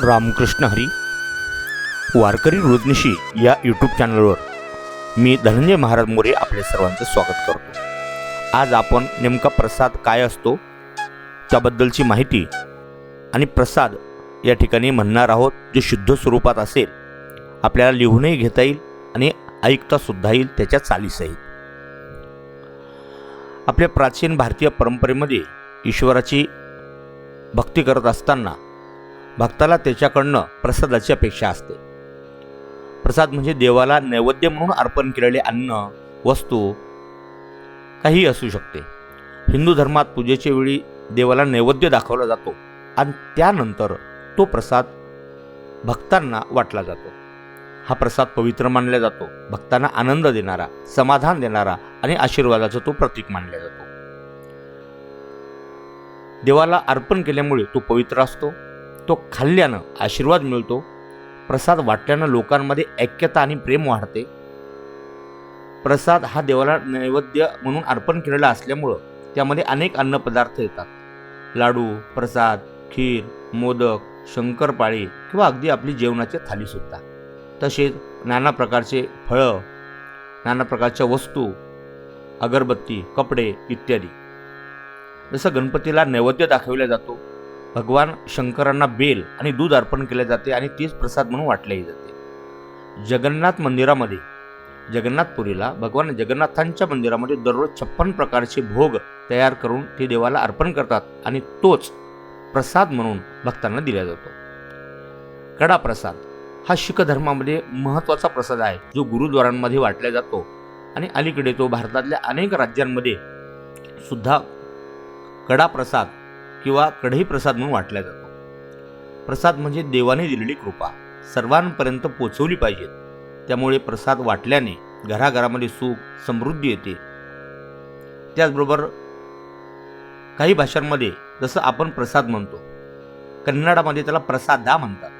रामकृष्ण हरी वारकरी रोजनिशी या यूट्यूब चॅनलवर मी धनंजय महाराज मोरे आपले सर्वांचं स्वागत करतो. आज आपण नेमका प्रसाद काय असतो त्याबद्दलची माहिती आणि प्रसाद या ठिकाणी म्हणणार आहोत जे शुद्ध स्वरूपात असेल आपल्याला लिहूनही घेता येईल आणि ऐकतासुद्धा येईल त्याच्या चालीसहित आपल्या प्राचीन भारतीय परंपरेमध्ये ईश्वराची भक्ती करत असताना भक्ताला त्याच्याकडनं प्रसादाची अपेक्षा असते. प्रसाद म्हणजे देवाला नैवेद्य म्हणून अर्पण केलेले अन्न वस्तू काही असू शकते. हिंदू धर्मात पूजेच्या वेळी देवाला नैवेद्य दाखवला जातो आणि त्यानंतर तो प्रसाद भक्तांना वाटला जातो. हा प्रसाद पवित्र मानला जातो भक्तांना आनंद देणारा समाधान देणारा आणि आशीर्वादाचा तो प्रतीक मानला जातो. देवाला अर्पण केल्यामुळे तो पवित्र असतो तो खाल्ल्यानं आशीर्वाद मिळतो प्रसाद वाटल्यानं लोकांमध्ये ऐक्यता आणि प्रेम वाढते. प्रसाद हा देवाला नैवेद्य म्हणून अर्पण केलेला असल्यामुळं त्यामध्ये अनेक अन्नपदार्थ येतात. लाडू प्रसाद खीर मोदक शंकरपाळी किंवा अगदी आपली जेवणाची थालीसुद्धा तसेच नाना प्रकारचे फळं नाना प्रकारच्या वस्तू अगरबत्ती कपडे इत्यादी. जसं गणपतीला नैवेद्य दाखविला जातो भगवान शंकरांना बेल आणि दूध अर्पण केले जाते आणि तीच प्रसाद म्हणून वाटलेही जाते. जगन्नाथ मंदिरामध्ये जगन्नाथपुरीला भगवान जगन्नाथांच्या मंदिरामध्ये दररोज छप्पन प्रकारचे भोग तयार करून ते देवाला अर्पण करतात आणि तोच प्रसाद म्हणून भक्तांना दिला जातो. कडा प्रसाद हा शीख धर्मामध्ये महत्त्वाचा प्रसाद आहे जो गुरुद्वारांमध्ये वाटला जातो आणि अलीकडे तो भारतातल्या अनेक राज्यांमध्ये सुद्धा कडा प्रसाद किंवा कढई प्रसाद म्हणून वाटला जातो. प्रसाद म्हणजे देवाने दिलेली कृपा. सर्वांपर्यंत पोचवली पाहिजेत त्यामुळे प्रसाद वाटल्याने घराघरामध्ये सुख समृद्धी येते. त्याचबरोबर काही भाषांमध्ये जसं आपण प्रसाद म्हणतो कन्नडामध्ये त्याला प्रसादा म्हणतात.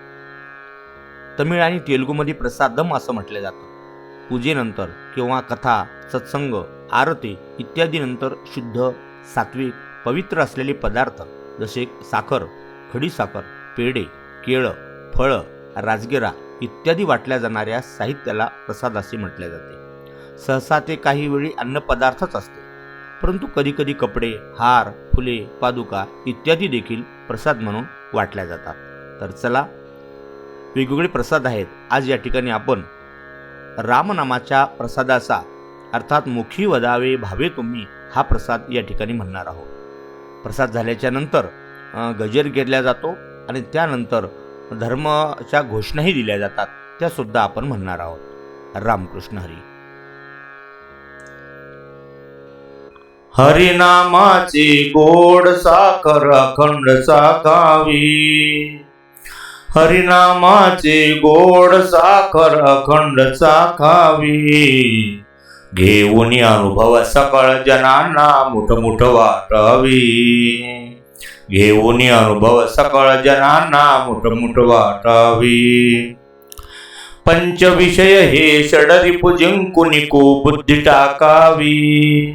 तमिळ आणि तेलुगूमध्ये प्रसादम असं म्हटलं जातं. पूजेनंतर किंवा कथा सत्संग आरती इत्यादीनंतर शुद्ध सात्विक पवित्र असलेले पदार्थ जसे साखर खडीसाखर पेढे केळं फळं राजगिरा इत्यादी वाटल्या जाणाऱ्या साहित्याला प्रसाद असे म्हटले जाते. सहसा ते काही वेळी अन्नपदार्थच असते. परंतु कधीकधी कपडे हार फुले पादुका इत्यादी देखील प्रसाद म्हणून वाटल्या जातात. तर चला वेगवेगळे प्रसाद आहेत. आज या ठिकाणी आपण रामनामाच्या प्रसादाचा अर्थात मुखी वदावे भावे तुम्ही हा प्रसाद या ठिकाणी म्हणणार आहोत. प्रसाद झाल्याच्यानंतर गजर घेतला जातो आणि त्यानंतर धर्माच्या घोषणाही दिल्या जातात. त्या सुद्धा आपण म्हणणार आहोत. रामकृष्ण हरी. हरिनामाचे गोड साखर अखंड साकावी हरिनामाचे गोड साखर अखंड साखावी घेऊन अनुभव सकळ जनांना मुठ मुठ वाटावी. घेऊन अनुभव सकळ जनांना मुठ मुठ वाटावी. पंचविषय हे षडरिपु जिंकुनी को बुद्धी टाकावी.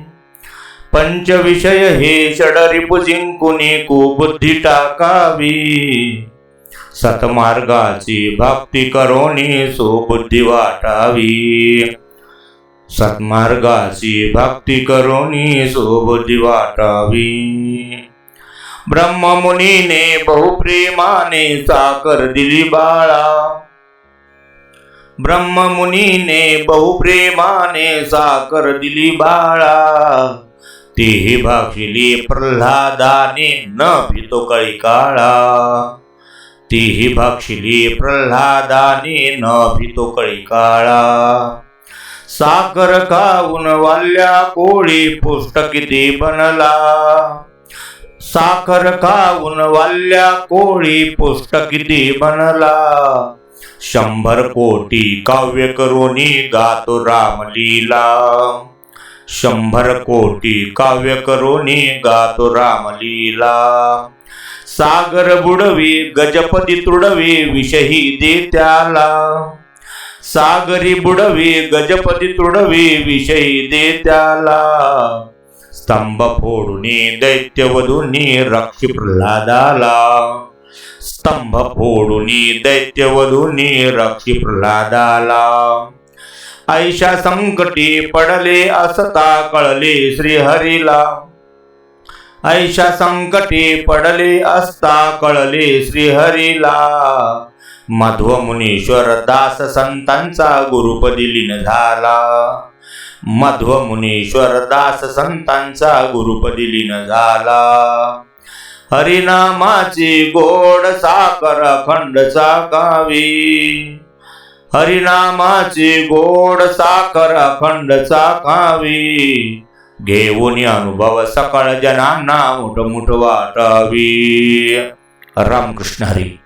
पंचविषय हे षडरिपु जिंकुनी को बुद्धी टाकावी. सतमार्गाची भक्ती करोनी सो बुद्धी वाटावी. सत्मार्गाची भक्ती करोनी वाटावी बुद्धी वाटावी ब्रह्ममुनीने बहुप्रेमाने साकर दिली बाळा. ब्रह्ममुनीने बहुप्रेमाने साकर दिली बाळा. तेही भागशिली प्रल्हादाने न भितो कळी काळा. तेही भागशिली प्रल्हादाने न भितो कळी काळा. साखर खाऊन वाल्या कोळी पुष्ट किती बनला? साखर खाऊन वाल्या कोळी पुष्ट किती बनला? शंभर कोटी काव्य करोनी गातो रामलीला शंभर कोटी काव्य करोनी गातो रामलीला सागर बुडवी गजपती तुडवी विषही दे त्याला. सागरी बुडवी गजपती तुडवी विषयी दे त्याला. स्तंभ फोडुनी दैत्यवधूनी रक्षी प्रल्हादाला स्तंभ फोडुनी दैत्यवधूनी रक्षी प्रल्हादाला ऐशा संकटी पडले असता कळले श्रीहरीला. ऐशा संकटी पडले असता कळले श्रीहरीला. मध्व मुनीश्वर दास संतांचा गुरुपदी लीन झाला. मध्व मुनीश्वर दास संतांचा गुरुपदी लीन झाला. हरिनामाची गोड साकर खंड चाकावी हरिनामाची गोड साखर खंड चाकावी घेऊन अनुभव सकळ जनांना मुठ मुठ वाटावी. रामकृष्ण हरी.